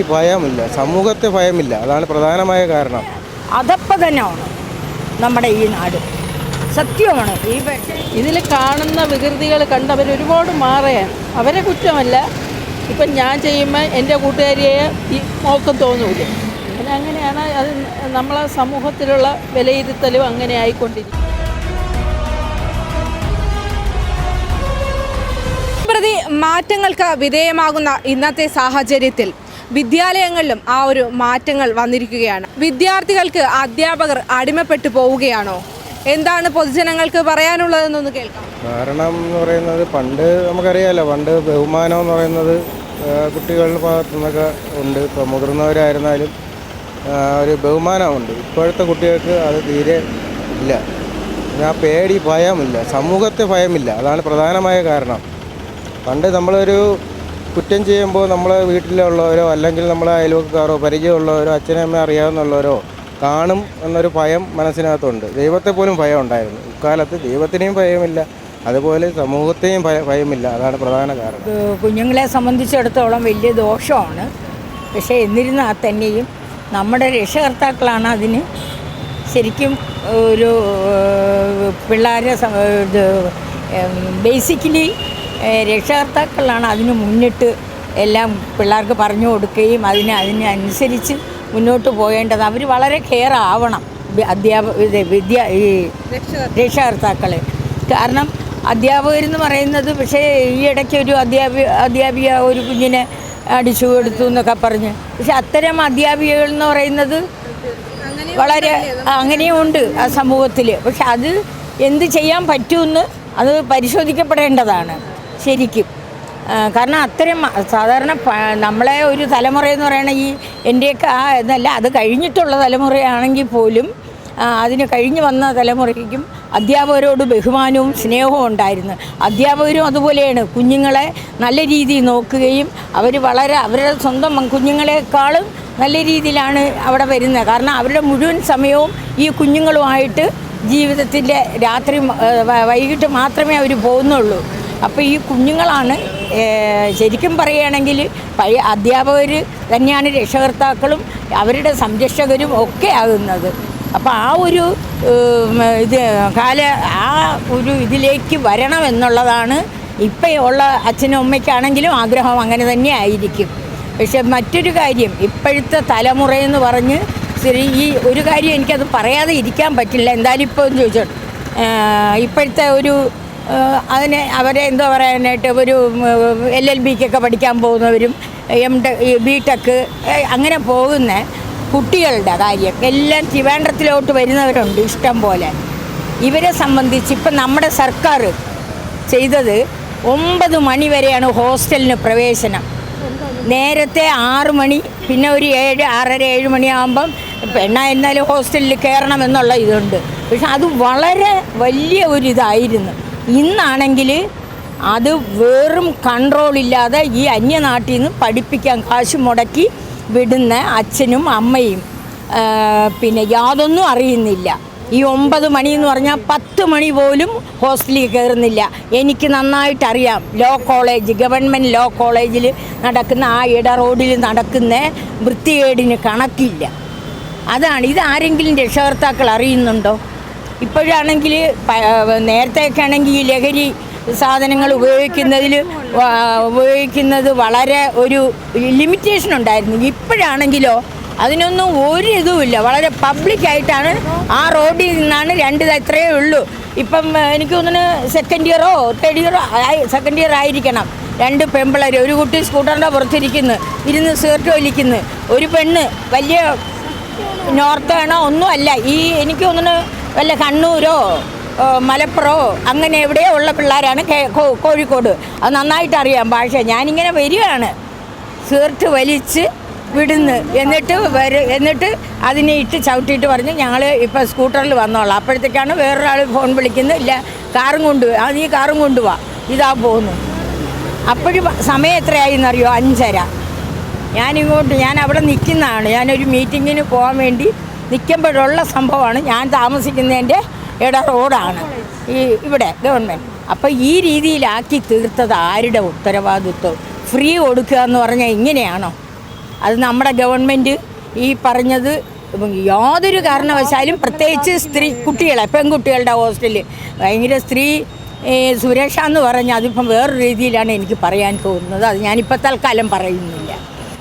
പേടി ഭയമില്ല. സമൂഹത്തെ ഭയമില്ല. അതാണ് പ്രധാനമായ കാരണം. അധപ്പതനമാണ് നമ്മുടെ ഈ നാട്. സത്യമാണ്. ഈ ഇതിൽ കാണുന്ന വികൃതികൾ കണ്ട് കണ്ടവർ ഒരുപാട് മാറുകയാണ് അവരെ കുറ്റമല്ല. ഇപ്പം ഞാൻ ചെയ്യുമ്പോൾ എന്റെ കൂട്ടുകാരിയെ ഈ മോക്കം തോന്നൂല. പിന്നെ അങ്ങനെയാണ് അത് നമ്മളെ സമൂഹത്തിലുള്ള വിലയിരുത്തലും അങ്ങനെ ആയിക്കൊണ്ടിരിക്കും പ്രതി മാറ്റങ്ങൾക്ക് വിധേയമാകുന്ന ഇന്നത്തെ സാഹചര്യത്തിൽ വിദ്യാലയങ്ങളിലും ആ ഒരു മാറ്റങ്ങൾ വന്നിരിക്കുകയാണ്. വിദ്യാർത്ഥികൾക്ക് അധ്യാപകർ അടിമപ്പെട്ടു പോവുകയാണോ? എന്താണ് പൊതുജനങ്ങൾക്ക് പറയാനുള്ളതെന്നൊന്ന് കേൾക്കാം. കാരണം എന്ന് പറയുന്നത് പണ്ട് നമുക്കറിയാലോ പണ്ട് ബഹുമാനം എന്ന് പറയുന്നത് കുട്ടികളുടെ ഭാഗത്തു നിന്നൊക്കെ ഉണ്ട്. ഇപ്പോൾ മുതിർന്നവരായിരുന്നാലും ഒരു ബഹുമാനമുണ്ട്. ഇപ്പോഴത്തെ കുട്ടികൾക്ക് അത് തീരെ ഇല്ല. ആ പേടി ഭയമില്ല. സമൂഹത്തെ ഭയമില്ല. അതാണ് പ്രധാനമായ കാരണം. പണ്ട് നമ്മളൊരു കുറ്റം ചെയ്യുമ്പോൾ നമ്മളെ വീട്ടിലുള്ളവരോ അല്ലെങ്കിൽ നമ്മളെ അയൽവക്കാരോ പരിചയമുള്ളവരോ അച്ഛനമ്മ അറിയാവുന്നുള്ളവരോ കാണും എന്നൊരു ഭയം മനസ്സിനകത്തുണ്ട്. ദൈവത്തെ പോലും ഭയം ഉണ്ടായിരുന്നു. ഇക്കാലത്ത് ദൈവത്തിനെയും ഭയമില്ല അതുപോലെ സമൂഹത്തെയും ഭയമില്ല. അതാണ് പ്രധാന കാരണം. കുഞ്ഞുങ്ങളെ സംബന്ധിച്ചിടത്തോളം വലിയ ദോഷമാണ്. പക്ഷേ എന്നിരുന്നാൽ തന്നെയും നമ്മുടെ രക്ഷകർത്താക്കളാണ് അതിന് ശരിക്കും ഒരു പിള്ളേരെ ബേസിക്കലി രക്ഷകർത്താക്കളാണ് അതിന് മുന്നിട്ട് എല്ലാം പിള്ളേർക്ക് പറഞ്ഞു കൊടുക്കുകയും അതിന് അതിനനുസരിച്ച് മുന്നോട്ട് പോകേണ്ടത്. അവർ വളരെ കെയർ ആവണം അധ്യാപക വിദ്യ ഈ രക്ഷകർത്താക്കൾ കാരണം അധ്യാപകരെന്ന് പറയുന്നത് പക്ഷേ ഈ ഇടയ്ക്ക് ഒരു അധ്യാപിക അധ്യാപിക ഒരു കുഞ്ഞിനെ അടിച്ചു കൊടുത്തു എന്നൊക്കെ പറഞ്ഞ്. പക്ഷെ അത്തരം അധ്യാപികകൾ എന്ന് പറയുന്നത് വളരെ അങ്ങനെയും ഉണ്ട് ആ സമൂഹത്തിൽ പക്ഷെ അത് എന്ത് ചെയ്യാൻ പറ്റുമെന്ന് അത് പരിശോധിക്കപ്പെടേണ്ടതാണ്. ശരിക്കും. കാരണം അത്രയും സാധാരണ നമ്മളെ ഒരു തലമുറ എന്ന് പറയുന്ന ഈ എന്റെയൊക്കെ ആ എന്നല്ല അത് കഴിഞ്ഞിട്ടുള്ള തലമുറയാണെങ്കിൽ പോലും അതിന് കഴിഞ്ഞു വന്ന തലമുറയ്ക്കും അധ്യാപകരോട് ബഹുമാനവും സ്നേഹവും ഉണ്ടായിരുന്നു. അധ്യാപകരും അതുപോലെയാണ്. കുഞ്ഞുങ്ങളെ നല്ല രീതിയിൽ നോക്കുകയും അവർ വളരെ അവരുടെ സ്വന്തം കുഞ്ഞുങ്ങളെക്കാളും നല്ല രീതിയിലാണ് അവിടെ വരുന്നത്. കാരണം അവരുടെ മുഴുവൻ സമയവും ഈ കുഞ്ഞുങ്ങളുമായിട്ട് ജീവിതത്തിന്റെ രാത്രി വൈകിട്ട് മാത്രമേ അവർ പോകുന്നുള്ളൂ. അപ്പോൾ ഈ കുഞ്ഞുങ്ങളാണ് ശരിക്കും പറയുകയാണെങ്കിൽ പഴയ അധ്യാപകർ തന്നെയാണ് രക്ഷകർത്താക്കളും അവരുടെ സംരക്ഷകരും ഒക്കെ ആകുന്നത്. അപ്പോൾ ആ ഒരു ഇത് കാല ആ ഒരു ഇതിലേക്ക് വരണം എന്നുള്ളതാണ് ഇപ്പം ഉള്ള അച്ഛനും അമ്മയ്ക്കാണെങ്കിലും ആഗ്രഹം അങ്ങനെ തന്നെ ആയിരിക്കും. പക്ഷെ മറ്റൊരു കാര്യം ഇപ്പോഴത്തെ തലമുറയെന്ന് പറഞ്ഞ് ശരി ഈ ഒരു കാര്യം എനിക്കത് പറയാതെ ഇരിക്കാൻ പറ്റില്ല. എന്തായാലും ഇപ്പോൾ ചോദിച്ചോ ചോദിച്ചോട്ടെ ഇപ്പോഴത്തെ ഒരു അതിനെ അവരെ എന്തോ പറയാനായിട്ട് ഒരു എൽ എൽ ബിക്കൊക്കെ പഠിക്കാൻ പോകുന്നവരും എം ടെ ബി ടെക് അങ്ങനെ പോകുന്ന കുട്ടികളുടെ കാര്യം. എല്ലാം ട്രിവാൻഡ്രത്തിലോട്ട് വരുന്നവരുണ്ട് ഇഷ്ടം പോലെ. ഇവരെ സംബന്ധിച്ച് ഇപ്പം നമ്മുടെ സർക്കാർ ചെയ്തത് ഒമ്പത് മണി വരെയാണ് ഹോസ്റ്റലിന് പ്രവേശനം. നേരത്തെ ആറ് മണി പിന്നെ ഒരു ഏഴ് ആറര ഏഴ് മണിയാകുമ്പം പെണ്ണായിരുന്നാലും ഹോസ്റ്റലിൽ കയറണം എന്നുള്ള ഇതുണ്ട്. പക്ഷെ അത് വളരെ വലിയ ഒരു ഇതായിരുന്നു. ഇന്നാണെങ്കിൽ അത് വെറും കൺട്രോൾ ഇല്ലാതെ ഈ അന്യനാട്ടിൽ നിന്ന് പഠിപ്പിക്കാൻ കാശ് മുടക്കി വിടുന്ന അച്ഛനും അമ്മയും പിന്നെ യാതൊന്നും അറിയുന്നില്ല. ഈ ഒമ്പത് മണി എന്ന് പറഞ്ഞാൽ പത്ത് മണി പോലും ഹോസ്റ്റലിൽ കയറുന്നില്ല. എനിക്ക് നന്നായിട്ട് അറിയാം ലോ കോളേജ് ഗവൺമെന്റ് ലോ കോളേജിൽ നടക്കുന്ന ആ ഇട റോഡിൽ നടക്കുന്ന വൃത്തികേടിന് കണക്കില്ല. അതാണ് ഇത് ആരെങ്കിലും രക്ഷകർത്താക്കൾ അറിയുന്നുണ്ടോ? ഇപ്പോഴാണെങ്കിൽ നേരത്തെയൊക്കെ ആണെങ്കിൽ ഈ ലഹരി സാധനങ്ങൾ ഉപയോഗിക്കുന്നതിൽ ഉപയോഗിക്കുന്നത് വളരെ ഒരു ലിമിറ്റേഷൻ ഉണ്ടായിരുന്നു. ഇപ്പോഴാണെങ്കിലോ അതിനൊന്നും ഒരു ഇതുമില്ല. വളരെ പബ്ലിക്കായിട്ടാണ് ആ റോഡിൽ നിന്നാണ് രണ്ട് ഇത്രയേ ഉള്ളൂ. ഇപ്പം എനിക്ക് തോന്നുന്നു സെക്കൻഡ് ഇയറോ തേർഡ് ഇയറോ സെക്കൻഡ് ഇയർ ആയിരിക്കണം. രണ്ട് പെമ്പിളർ ഒരു കുട്ടി സ്കൂട്ടറിന്റെ പുറത്തിരിക്കുന്നു ഇരുന്ന് സിഗരറ്റ് വലിക്കുന്നു. ഒരു പെണ്ണ് വലിയ നോർത്താണോ ഒന്നുമല്ല ഈ എനിക്ക് തോന്നുന്നു വല്ല കണ്ണൂരോ മലപ്പുറമോ അങ്ങനെ എവിടെയോ ഉള്ള പിള്ളേരാണ് കോഴിക്കോട്. അത് നന്നായിട്ട് അറിയാം ഭാഷ. ഞാനിങ്ങനെ വരികയാണ്. സീർട്ട് വലിച്ച് വിടുന്ന്. എന്നിട്ട് വര എന്നിട്ട് അതിനെ ഇട്ട് ചവിട്ടിയിട്ട് പറഞ്ഞ് ഞങ്ങൾ ഇപ്പോൾ സ്കൂട്ടറിൽ വന്നോളാം. അപ്പോഴത്തേക്കാണ് വേറൊരാൾ ഫോൺ വിളിക്കുന്നത് ഇല്ല കാറും കൊണ്ട് ആ നീ കാറും കൊണ്ടുപോവാ ഇതാ പോകുന്നു അപ്പോഴും സമയം എത്രയായി എന്നറിയോ അഞ്ചര. ഞാനിങ്ങോട്ട് ഞാൻ അവിടെ നിൽക്കുന്നതാണ്. ഞാനൊരു മീറ്റിങ്ങിന് പോകാൻ വേണ്ടി നിൽക്കുമ്പോഴുള്ള സംഭവമാണ് ഞാൻ താമസിക്കുന്നതിന്റെ ഇട റോഡാണ്. ഈ ഇവിടെ ഗവൺമെന്റ്. അപ്പോൾ ഈ രീതിയിലാക്കി തീർത്തത് ആരുടെ ഉത്തരവാദിത്വം? ഫ്രീ കൊടുക്കുക എന്ന് പറഞ്ഞാൽ ഇങ്ങനെയാണോ? അത് നമ്മുടെ ഗവൺമെന്റ് ഈ പറഞ്ഞത് യാതൊരു കാരണവശാലും പ്രത്യേകിച്ച് സ്ത്രീ കുട്ടികളെ പെൺകുട്ടികളുടെ ഹോസ്റ്റലിൽ. ഭയങ്കര സ്ത്രീ സുരക്ഷ എന്ന് പറഞ്ഞാൽ അതിപ്പം വേറൊരു രീതിയിലാണ് എനിക്ക് പറയാൻ തോന്നുന്നത്. അത് ഞാനിപ്പോൾ തൽക്കാലം പറയുന്നില്ല.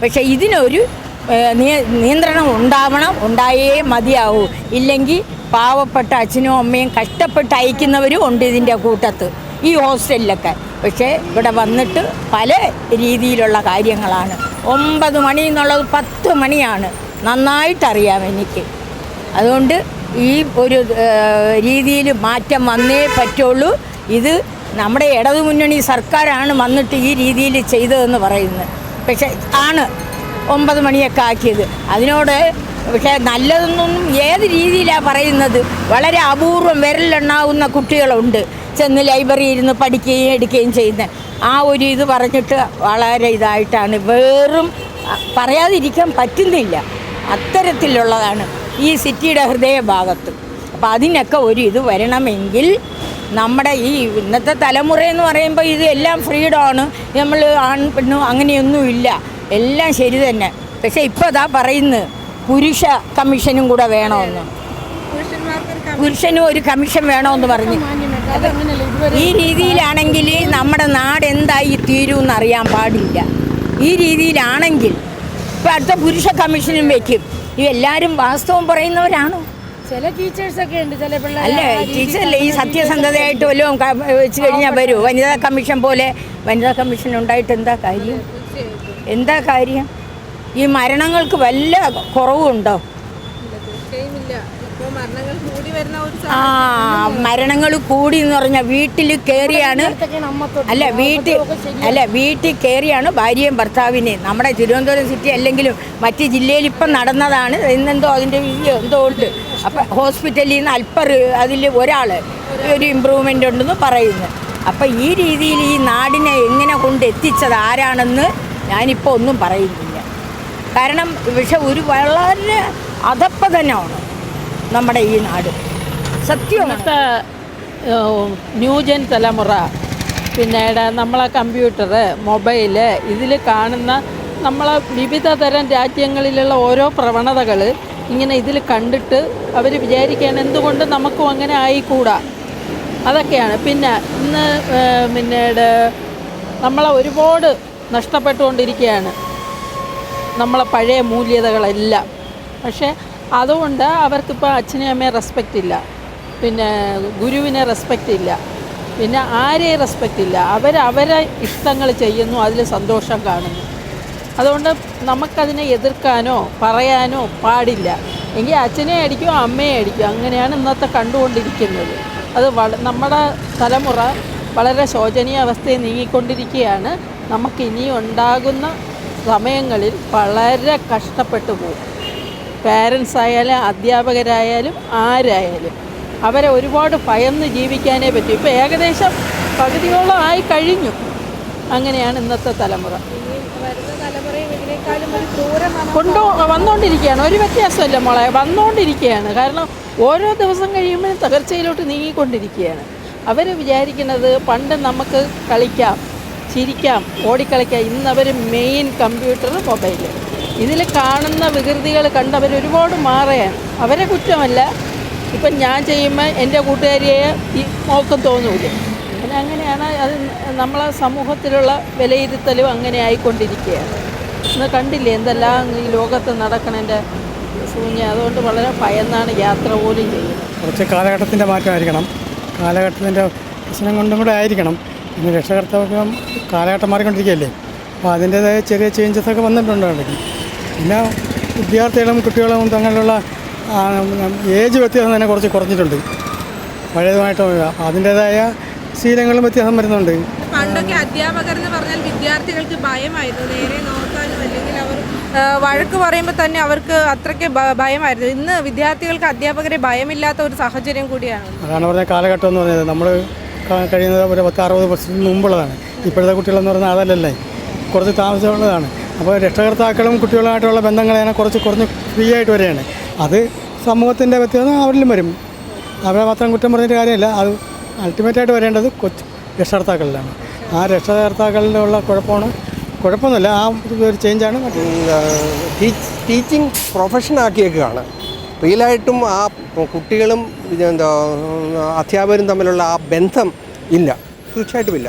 പക്ഷേ ഇതിനൊരു നിയന്ത്രണം ഉണ്ടാവണം ഉണ്ടായേ മതിയാവൂ. ഇല്ലെങ്കിൽ പാവപ്പെട്ട അച്ഛനും അമ്മയും കഷ്ടപ്പെട്ട് അയക്കുന്നവരും ഉണ്ട് ഇതിന്റെ കൂട്ടത്ത് ഈ ഹോസ്റ്റലിലൊക്കെ. പക്ഷേ ഇവിടെ വന്നിട്ട് പല രീതിയിലുള്ള കാര്യങ്ങളാണ്. ഒമ്പത് മണി എന്നുള്ളത് പത്ത് മണിയാണ്. നന്നായിട്ടറിയാം എനിക്ക്. അതുകൊണ്ട് ഈ ഒരു രീതിയിൽ മാറ്റം വന്നേ പറ്റുള്ളൂ. ഇത് നമ്മുടെ ഇടതുമുന്നണി സർക്കാരാണ് വന്നിട്ട് ഈ രീതിയിൽ ചെയ്തതെന്ന് പറയുന്നത്. പക്ഷേ ആണ്. ഒമ്പത് മണിയൊക്കെ ആക്കിയത്. അതിനോട് പക്ഷേ നല്ലതൊന്നും ഏത് രീതിയിലാണ് പറയുന്നത്? വളരെ അപൂർവം വിരലെണ്ണാവുന്ന കുട്ടികളുണ്ട്. ചെന്ന് ലൈബ്രറി ഇരുന്ന് പഠിക്കുകയും എടുക്കുകയും ചെയ്യുന്ന. ആ ഒരു ഇത് പറഞ്ഞിട്ട് വളരെ ഇതായിട്ടാണ്. വേറും പറയാതിരിക്കാൻ പറ്റുന്നില്ല. അത്തരത്തിലുള്ളതാണ് ഈ സിറ്റിയുടെ ഹൃദയഭാഗത്ത്. അപ്പോൾ അതിനൊക്കെ ഒരു ഇത് വരണമെങ്കിൽ നമ്മുടെ ഈ ഇന്നത്തെ തലമുറ എന്ന് പറയുമ്പോൾ ഇത് എല്ലാം ഫ്രീഡമാണ്. നമ്മൾ ആൺ പെണ്ണും അങ്ങനെയൊന്നുമില്ല. എല്ലാം ശരി തന്നെ. പക്ഷെ ഇപ്പോൾ അതാ പറയുന്നത് പുരുഷ കമ്മീഷനും കൂടെ വേണമെന്ന്. പുരുഷനും ഒരു കമ്മീഷൻ വേണമെന്ന് പറഞ്ഞു. ഈ രീതിയിലാണെങ്കിൽ നമ്മുടെ നാട് എന്തായി തീരുമെന്ന് അറിയാൻ പാടില്ല. ഈ രീതിയിലാണെങ്കിൽ ഇപ്പം അടുത്ത പുരുഷ കമ്മീഷനും വെക്കും. ഇവെല്ലാവരും വാസ്തവം പറയുന്നവരാണോ? ചില ടീച്ചേഴ്സ് ഒക്കെ ഉണ്ട് ചില പിള്ളേർ അല്ല ടീച്ചറല്ലേ ഈ സത്യസന്ധതയായിട്ട് വല്ലതും വെച്ച് കഴിഞ്ഞാൽ വരൂ. വനിതാ കമ്മീഷൻ പോലെ വനിതാ കമ്മീഷൻ ഉണ്ടായിട്ട് എന്താ കാര്യം? എന്താ കാര്യം? ഈ മരണങ്ങൾക്ക് വല്ല കുറവുണ്ടോ? ആ മരണങ്ങൾ കൂടി എന്ന് പറഞ്ഞാൽ വീട്ടിൽ കയറിയാണ് അല്ല വീട്ടിൽ അല്ല വീട്ടിൽ കയറിയാണ് ഭാര്യയും ഭർത്താവിനെയും നമ്മുടെ തിരുവനന്തപുരം സിറ്റി അല്ലെങ്കിലും മറ്റ് ജില്ലയിൽ ഇപ്പം നടന്നതാണ്. ഇന്നെന്തോ അതിന്റെ വീഡിയോ എന്തോ ഉണ്ട്. അപ്പം ഹോസ്പിറ്റലിൽ നിന്ന് അല്പം അതിൽ ഒരാൾ ഒരു ഇമ്പ്രൂവ്മെന്റ് ഉണ്ടെന്ന് പറയുന്നു. അപ്പം ഈ രീതിയിൽ ഈ നാടിനെ എങ്ങനെ കൊണ്ട് എത്തിച്ചത്? ആരാണെന്ന് ഞാനിപ്പോൾ ഒന്നും പറയുന്നില്ല. കാരണം പക്ഷെ ഒരു വളരെ അധപ്പതനമാണ് നമ്മുടെ ഈ നാട്. ഇന്നത്തെ ന്യൂജൻ തലമുറ പിന്നീട് നമ്മളെ കമ്പ്യൂട്ടർ മൊബൈൽ ഇതിൽ കാണുന്ന നമ്മളെ വിവിധ തരം രാജ്യങ്ങളിലുള്ള ഓരോ പ്രവണതകൾ ഇങ്ങനെ ഇതിൽ കണ്ടിട്ട് അവർ വിചാരിക്കുകയാണ് എന്തുകൊണ്ട് നമുക്കും അങ്ങനെ ആയിക്കൂടാ. അതൊക്കെയാണ്. പിന്നെ ഇന്ന് പിന്നീട് നമ്മളെ ഒരുപാട് നഷ്ടപ്പെട്ടുകൊണ്ടിരിക്കുകയാണ്. നമ്മളെ പഴയ മൂല്യതകളെല്ലാം. പക്ഷേ അതുകൊണ്ട് അവർക്കിപ്പോൾ അച്ഛനെയും അമ്മയെ റെസ്പെക്റ്റ് ഇല്ല. പിന്നെ ഗുരുവിനെ റെസ്പെക്റ്റ് ഇല്ല. പിന്നെ ആരെയും റെസ്പെക്റ്റ് ഇല്ല. അവരവരെ ഇഷ്ടങ്ങൾ ചെയ്യുന്നു അതിൽ സന്തോഷം കാണുന്നു. അതുകൊണ്ട് നമുക്കതിനെ എതിർക്കാനോ പറയാനോ പാടില്ല. എങ്കിൽ അച്ഛനെ അടിക്കും അമ്മയെ അടിക്കും അങ്ങനെയാണ് ഇന്നത്തെ കണ്ടുകൊണ്ടിരിക്കുന്നത്. അത് വള നമ്മുടെ തലമുറ വളരെ ശോചനീയ അവസ്ഥയിൽ നീങ്ങിക്കൊണ്ടിരിക്കുകയാണ്. നമുക്ക് ഇനി ഉണ്ടാകുന്ന സമയങ്ങളിൽ വളരെ കഷ്ടപ്പെട്ടു പോകും. പാരൻസ് ആയാലും അധ്യാപകരായാലും ആരായാലും. അവരെ ഒരുപാട് ഭയന്ന് ജീവിക്കാനേ പറ്റും. ഇപ്പോൾ ഏകദേശം പകുതിയോളം ആയി കഴിഞ്ഞു. അങ്ങനെയാണ് ഇന്നത്തെ തലമുറ. കൊണ്ടു വന്നുകൊണ്ടിരിക്കുകയാണ് ഒരു വ്യത്യാസമല്ല മോളെ. വന്നുകൊണ്ടിരിക്കുകയാണ് കാരണം ഓരോ ദിവസം കഴിയുമ്പോഴും തകർച്ചയിലോട്ട് നീങ്ങിക്കൊണ്ടിരിക്കുകയാണ്. അവർ വിചാരിക്കുന്നത് പണ്ട് നമുക്ക് കളിക്കാം ചിരിക്കാം. ഓടിക്കളിക്കാം. ഇന്ന് അവർ മെയിൻ കമ്പ്യൂട്ടർ മൊബൈൽ ഇതിൽ കാണുന്ന വികൃതികൾ കണ്ട് അവർ ഒരുപാട് മാറുകയാണ് അവരെ കുറ്റമല്ല. ഇപ്പം ഞാൻ ചെയ്യുമ്പോൾ എന്റെ കൂട്ടുകാരിയെ ഈ മോക്കം തോന്നൂലേ. പിന്നെ അങ്ങനെയാണ് അത് നമ്മളെ സമൂഹത്തിലുള്ള വിലയിരുത്തലും അങ്ങനെ ആയിക്കൊണ്ടിരിക്കുകയാണ് ഇന്ന് കണ്ടില്ലേ എന്തെല്ലാം ഈ ലോകത്ത് നടക്കണതിന്റെ ശൂന്യ അതുകൊണ്ട് വളരെ ഭയന്നാണ് യാത്ര പോലും ചെയ്യുന്നത്. കുറച്ച് കാലഘട്ടത്തിന്റെ മാറ്റമായിരിക്കണം. കാലഘട്ടത്തിന്റെ പ്രശ്നം കൊണ്ടും കൂടെ ആയിരിക്കണം. പിന്നെ രക്ഷകർത്താവൊക്കെ കാലഘട്ടം മാറിക്കൊണ്ടിരിക്കുകയല്ലേ? അപ്പോൾ അതിന്റേതായ ചെറിയ ചേഞ്ചസ് ഒക്കെ വന്നിട്ടുണ്ട് ഇടയ്ക്ക് പിന്നെ വിദ്യാർത്ഥികളും കുട്ടികളും തമ്മിലുള്ള ആ, ഏജ് വ്യത്യാസം തന്നെ കുറച്ച് കുറഞ്ഞിട്ടുണ്ട്. പഴയതുമായിട്ട് അതിന്റേതായ ശീലങ്ങളും വ്യത്യാസം വരുന്നുണ്ട്. പണ്ടൊക്കെ അധ്യാപകർ എന്ന് പറഞ്ഞാൽ വിദ്യാർത്ഥികൾക്ക് ഭയമായിരുന്നു. നേരെ നോക്കാനും അല്ലെങ്കിൽ അവർ വഴക്ക് പറയുമ്പോൾ തന്നെ അവർക്ക് അത്രയ്ക്ക് ഭയമായിരുന്നു. ഇന്ന് വിദ്യാർത്ഥികൾക്ക് അധ്യാപകരെ ഭയമില്ലാത്ത ഒരു സാഹചര്യം കൂടിയാണ്. അതാണ് പറഞ്ഞ കാലഘട്ടം എന്ന് പറഞ്ഞത്. നമ്മൾ കഴിയുന്നത് ഒരു പത്ത് അറുപത് വർഷത്തിന് മുമ്പുള്ളതാണ്. ഇപ്പോഴത്തെ കുട്ടികളെന്ന് പറഞ്ഞാൽ അതല്ലല്ലേ? കുറച്ച് താമസമുള്ളതാണ്. അപ്പോൾ രക്ഷകർത്താക്കളും കുട്ടികളുമായിട്ടുള്ള ബന്ധങ്ങളെ കുറച്ച് കുറഞ്ഞ് ഫ്രീ ആയിട്ട് വരികയാണ്. അത് സമൂഹത്തിന്റെ വ്യത്യാസം അവരിലും വരും. അവരെ മാത്രം കുറ്റം പറഞ്ഞിട്ട് കാര്യമില്ല. അത് അൾട്ടിമേറ്റായിട്ട് വരേണ്ടത് കൊച്ചു രക്ഷകർത്താക്കളിലാണ്. ആ രക്ഷകർത്താക്കളിലുള്ള കുഴപ്പമാണ്. കുഴപ്പമൊന്നുമില്ല. ആ ഒരു ചേഞ്ചാണ് ടീച്ചിങ് പ്രൊഫഷനാക്കിയേക്കാണ് റിയലായിട്ടും ആ കുട്ടികളും എന്താ അധ്യാപകരും തമ്മിലുള്ള ആ ബന്ധം ഇല്ല. തീർച്ചയായിട്ടും ഇല്ല.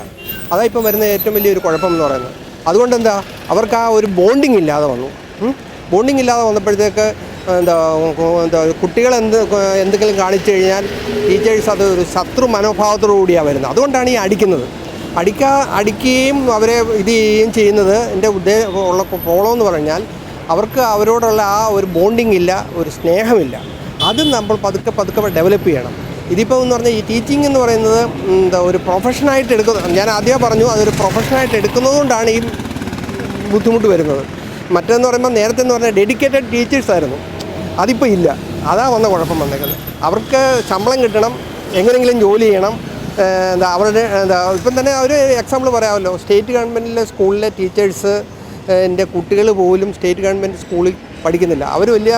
അതാണ് ഇപ്പം വരുന്ന ഏറ്റവും വലിയൊരു കുഴപ്പം എന്ന് പറയുന്നത്. അതുകൊണ്ട് എന്താ അവർക്ക് ആ ഒരു ബോണ്ടിങ് ഇല്ലാതെ വന്നു. ബോണ്ടിങ് ഇല്ലാതെ വന്നപ്പോഴത്തേക്ക് എന്താ എന്താ കുട്ടികൾ എന്ത് എന്തെങ്കിലും കാണിച്ചു കഴിഞ്ഞാൽ ടീച്ചേഴ്സ് അത് ഒരു ശത്രു മനോഭാവത്തോടു കൂടിയാണ് വരുന്നത്. അതുകൊണ്ടാണ് ഈ അടിക്കുന്നത്. അടിക്കാ അടിക്കുകയും അവരെ ഇത് ചെയ്യുകയും ചെയ്യുന്നത് എന്റെ ഉദ്ദേശം ഉള്ള പോളോ എന്ന് പറഞ്ഞാൽ അവർക്ക് അവരോടുള്ള ആ ഒരു ബോണ്ടിങ് ഇല്ല ഒരു സ്നേഹമില്ല. അതും നമ്മൾ പതുക്കെ പതുക്കെ ഡെവലപ്പ് ചെയ്യണം. ഇതിപ്പോൾ എന്ന് പറഞ്ഞാൽ ഈ ടീച്ചിങ് എന്ന് പറയുന്നത് എന്താ ഒരു പ്രൊഫഷനായിട്ട് എടുക്കുന്ന ഞാൻ ആദ്യമേ പറഞ്ഞു അതൊരു പ്രൊഫഷനായിട്ട് എടുക്കുന്നതുകൊണ്ടാണ് ഈ ബുദ്ധിമുട്ട് വരുന്നത്. മറ്റേന്ന് പറയുമ്പോൾ നേരത്തെ എന്ന് പറഞ്ഞാൽ ഡെഡിക്കേറ്റഡ് ടീച്ചേഴ്സ് ആയിരുന്നു. അതിപ്പോൾ ഇല്ല. അതാ വന്ന കുഴപ്പം വന്നേക്കുന്നത്. അവർക്ക് ശമ്പളം കിട്ടണം എങ്ങനെയെങ്കിലും ജോലി ചെയ്യണം. എന്താ അവരുടെ എന്താ ഇപ്പം തന്നെ ഒരു എക്സാമ്പിൾ പറയാമല്ലോ. സ്റ്റേറ്റ് ഗവൺമെന്റിലെ സ്കൂളിലെ ടീച്ചേഴ്സ് എന്റെ കുട്ടികൾ പോലും സ്റ്റേറ്റ് ഗവൺമെന്റ് സ്കൂളിൽ പഠിക്കുന്നില്ല. അവർ വലിയ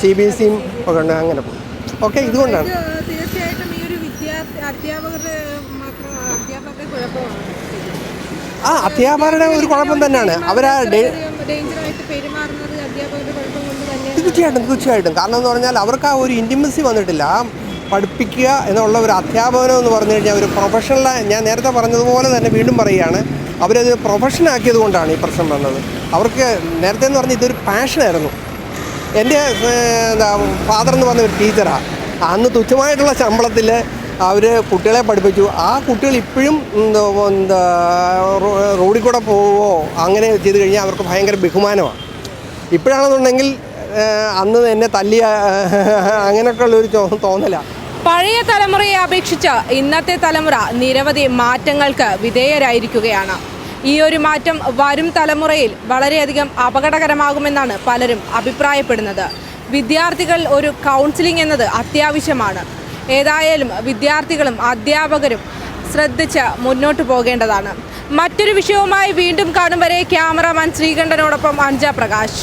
സി ബി എസ് സിയും ഒക്കെ ഉണ്ട് അങ്ങനെ പോകും ഓക്കെ ഇതുകൊണ്ടാണ്. തീർച്ചയായിട്ടും ഈ ഒരു അധ്യാപകരുടെ ആ അധ്യാപകരുടെ ഒരു കുഴപ്പം തന്നെയാണ്. അവരാ തീർച്ചയായിട്ടും തീർച്ചയായിട്ടും. കാരണം എന്ന് പറഞ്ഞാൽ അവർക്ക് ആ ഒരു ഇന്റിമസി വന്നിട്ടില്ല. ആ പഠിപ്പിക്കുക എന്നുള്ള ഒരു അധ്യാപനം എന്ന് പറഞ്ഞു കഴിഞ്ഞാൽ ഒരു പ്രൊഫഷണൽ ഞാൻ നേരത്തെ പറഞ്ഞതുപോലെ തന്നെ വീണ്ടും പറയുകയാണ്. അവരത് പ്രൊഫഷൻ ആക്കിയത് കൊണ്ടാണ് ഈ പ്രശ്നം വന്നത്. അവർക്ക് നേരത്തെ എന്ന് പറഞ്ഞാൽ ഇതൊരു പാഷനായിരുന്നു എന്റെ എന്താ ഫാദർ എന്ന് പറഞ്ഞ ഒരു ടീച്ചറാണ് അന്ന് തുച്ഛമായിട്ടുള്ള ശമ്പളത്തിൽ അവർ കുട്ടികളെ പഠിപ്പിച്ചു. ആ കുട്ടികൾ ഇപ്പോഴും എന്താ റോഡിൽ കൂടെ പോവോ അങ്ങനെ ചെയ്ത് കഴിഞ്ഞാൽ അവർക്ക് ഭയങ്കര ബഹുമാനമാണ്. ഇപ്പോഴാണെന്നുണ്ടെങ്കിൽ അന്ന് എന്നെ തല്ലിയ അങ്ങനെയൊക്കെ ഉള്ളൊരു തോന്നലാണ് പഴയ തലമുറയെ അപേക്ഷിച്ച് ഇന്നത്തെ തലമുറ നിരവധി മാറ്റങ്ങൾക്ക് വിധേയരായിരിക്കുകയാണ്. ഈ ഒരു മാറ്റം വരും തലമുറയിൽ വളരെയധികം അപകടകരമാകുമെന്നാണ് പലരും അഭിപ്രായപ്പെടുന്നത്. വിദ്യാർത്ഥികൾ ഒരു കൗൺസിലിംഗ് എന്നത് അത്യാവശ്യമാണ്. ഏതായാലും വിദ്യാർത്ഥികളും അധ്യാപകരും ശ്രദ്ധിച്ച് മുന്നോട്ട് പോകേണ്ടതാണ്. മറ്റൊരു വിഷയവുമായി വീണ്ടും കാണും വരെ ക്യാമറാമാൻ ശ്രീകണ്ഠനോടൊപ്പം അഞ്ജ പ്രകാശ്.